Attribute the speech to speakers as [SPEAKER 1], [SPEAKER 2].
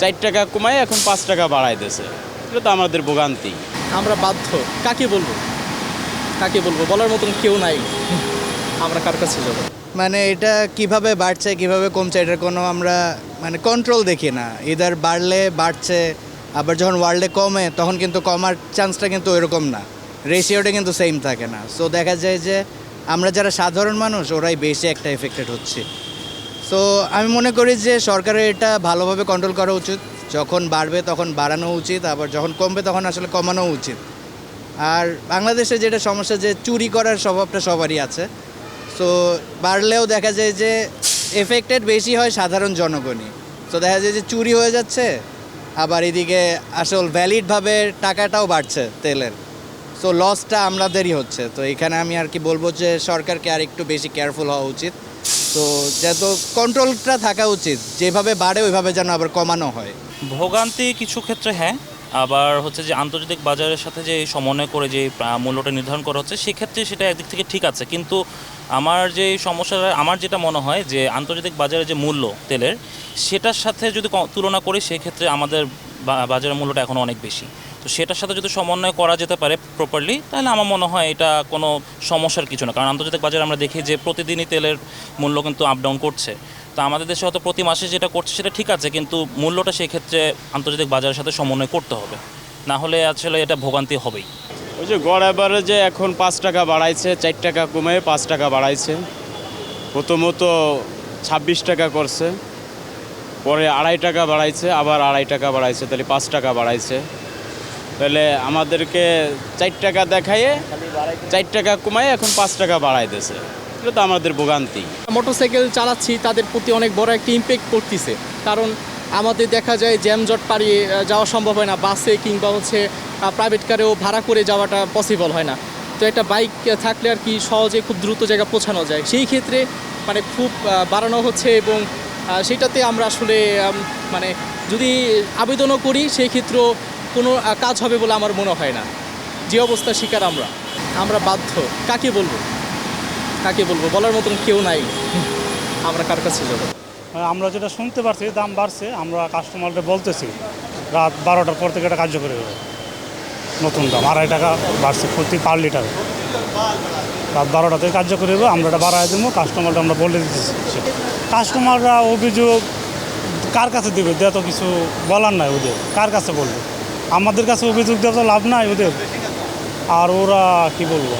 [SPEAKER 1] চার টাকা কমায় এখন পাঁচ টাকা বাড়াই দিয়েছে। এটা তো আমাদের ভোগান্তি।
[SPEAKER 2] আমরা বাধ্য। কাকে বলব? কাকে বলব? বলার মতন কেউ নাই। আমরা কার কাছে যাব?
[SPEAKER 3] মানে এটা কীভাবে বাড়ছে কীভাবে কমছে এটার কোনো আমরা মানে কন্ট্রোল দেখি না। ইদার বাড়লে বাড়ছে আবার যখন ওয়ার্ল্ডে কমে তখন কিন্তু কমার চান্সটা কিন্তু ওইরকম না। রেশিওটা কিন্তু সেম থাকে না। সো দেখা যায় যে আমরা যারা সাধারণ মানুষ ওরাই বেশি একটা এফেক্টেড হচ্ছে। সো আমি মনে করি যে সরকারের এটা ভালোভাবে কন্ট্রোল করা উচিত। যখন বাড়বে তখন বাড়ানো উচিত, আবার যখন কমবে তখন আসলে কমানো উচিত। আর বাংলাদেশে যেটা সমস্যা যে চুরি করার স্বভাবটা সবারই আছে। সো বাড়লেও দেখা যায় যে এফেক্টেড বেশি হয় সাধারণ জনগণই। তো দেখা যায় যে চুরি হয়ে যাচ্ছে, আবার এদিকে আসল ভ্যালিডভাবে টাকাটাও বাড়ছে তেলের। সো লসটা আমাদেরই হচ্ছে। তো এখানে আমি আর কি বলব যে সরকারকে আর একটু বেশি কেয়ারফুল হওয়া উচিত। তো যেহেতু কন্ট্রোলটা থাকা উচিত, যেভাবে বাড়ে ওইভাবে যেন আবার কমানো হয়।
[SPEAKER 4] ভোগান্তি কিছু ক্ষেত্রে হ্যাঁ আবার হচ্ছে যে আন্তর্জাতিক বাজারের সাথে যে সমন্বয় করে যে মূল্যটা নির্ধারণ করা হচ্ছে, সেক্ষেত্রে সেটা একদিক থেকে ঠিক আছে। কিন্তু আমার যে সমস্যাটা, আমার যেটা মনে হয় যে, আন্তর্জাতিক বাজারে যে মূল্য তেলের, সেটার সাথে যদি তুলনা করি, সেক্ষেত্রে আমাদের বাজারের মূল্যটা এখনও অনেক বেশি। তো সেটার সাথে যদি সমন্বয় করা যেতে পারে প্রপারলি তাহলে আমার মনে হয় এটা কোনো সমস্যার কিছু না। কারণ আন্তর্জাতিক বাজারে আমরা দেখি যে, প্রতিদিনই তেলের মূল্য কিন্তু আপ ডাউন করছে। তো আমাদের দেশে হয়তো প্রতি মাসে যেটা করছে সেটা ঠিক আছে, কিন্তু মূল্যটা সেই ক্ষেত্রে আন্তর্জাতিক বাজারের সাথে সমন্বয় করতে হবে। না হলে আসলে এটা ভোগান্তি হবেই।
[SPEAKER 1] ওই যে গড় যে এখন পাঁচ টাকা বাড়াইছে, চার টাকা কমে পাঁচ টাকা বাড়াইছে। প্রথমত ছাব্বিশ টাকা করছে, পরে আড়াই টাকা বাড়াইছে, আবার আড়াই টাকা বাড়াইছে, তাহলে পাঁচ টাকা বাড়াইছে। তাহলে আমাদেরকে চার টাকা দেখাইয়ে, চার টাকা কমায় এখন পাঁচ টাকা বাড়াই দিয়েছে এটা তো আমাদের ভোগান্তি।
[SPEAKER 2] মোটরসাইকেল চালাচ্ছি, তাদের প্রতি অনেক বড় একটা ইম্প্যাক্ট পড়তেছে। কারণ আমাদের দেখা যায় জ্যামজট পাড়িয়ে যাওয়া সম্ভব হয় না। বাসে কিংবা হচ্ছে প্রাইভেট কারেও ভাড়া করে যাওয়াটা পসিবল হয় না। তো একটা বাইক থাকলে আর কি সহজে খুব দ্রুত জায়গা পৌঁছানো যায়। সেই ক্ষেত্রে মানে খুব বাড়ানো হচ্ছে এবং সেটাতে আমরা আসলে মানে যদি আবেদনও করি, সেই ক্ষেত্রেও কোনো কাজ হবে বলে আমার মনে হয় না। যে অবস্থার শিকার আমরা। আমরা বাধ্য। কাকে বলব? কাকে বলব? বলার মতন কেউ নাই। আমরা কার কাছে যাব?
[SPEAKER 5] আমরা যেটা শুনতে পারছি, দাম বাড়ছে, আমরা কাস্টমারদের বলতেছি, রাত বারোটার পর থেকে এটা কার্যকরী হবে। নতুন দাম, আড়াই টাকা বাড়ছে প্রতি পার লিটারে রাত বারোটা থেকে কার্যকরী হবে, আমরা এটা বাড়াই দেবো কাস্টমারটা আমরা বলে দিতেছি। কাস্টমাররা অভিযোগ কার কাছে দেবে? দেওয়া তো কিছু বলার নাই ওদের। কার কাছে বলবে? আমাদের কাছে অভিযোগ দেওয়া তো লাভ নাই ওদের। আর ওরা কি বলব?